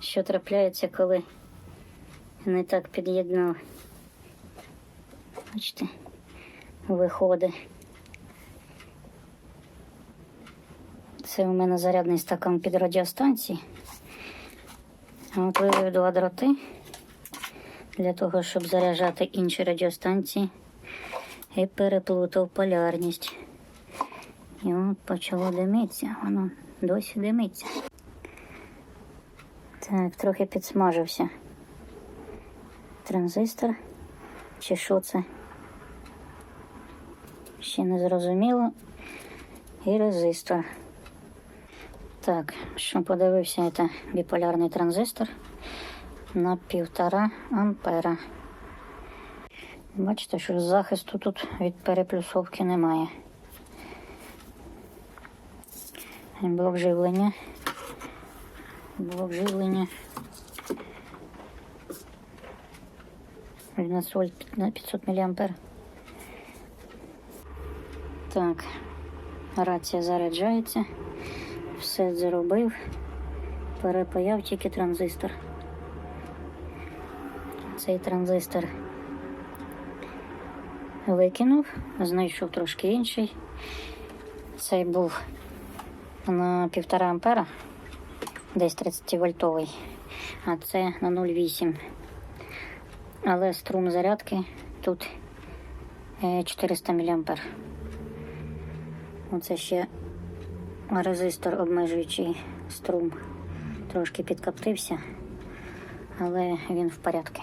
що трапляється, коли не так під'єднав. Бачите, виходить. Це у мене зарядний стакан під радіостанції. От вивів два дроти для того, щоб заряджати інші радіостанції. І переплутав полярність. І от почало димитися. Воно досі димиться. Так, трохи підсмажився. Транзистор. Чи що це? Ще не зрозуміло. І резистор. Так, що подивився, це біполярний транзистор на півтора ампера. Бачите, що захисту тут від переплюсовки немає. Блок живлення. Блок живлення. 11 на 500 мА. Так, рація заряджається. Все зробив. Перепаяв тільки транзистор. Цей транзистор викинув, знайшов трошки інший. Цей був на 1,5 ампера, десь 30 вольтовий, а це на 0,8. Але струм зарядки тут е, 400 мА. Оце ще резистор обмежуючий струм. Трошки підкоптився, але він в порядку.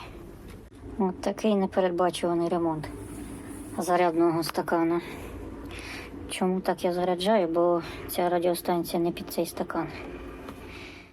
От такий непередбачуваний ремонт зарядного стакана. Чому так я заряджаю? Бо ця радіостанція не під цей стакан.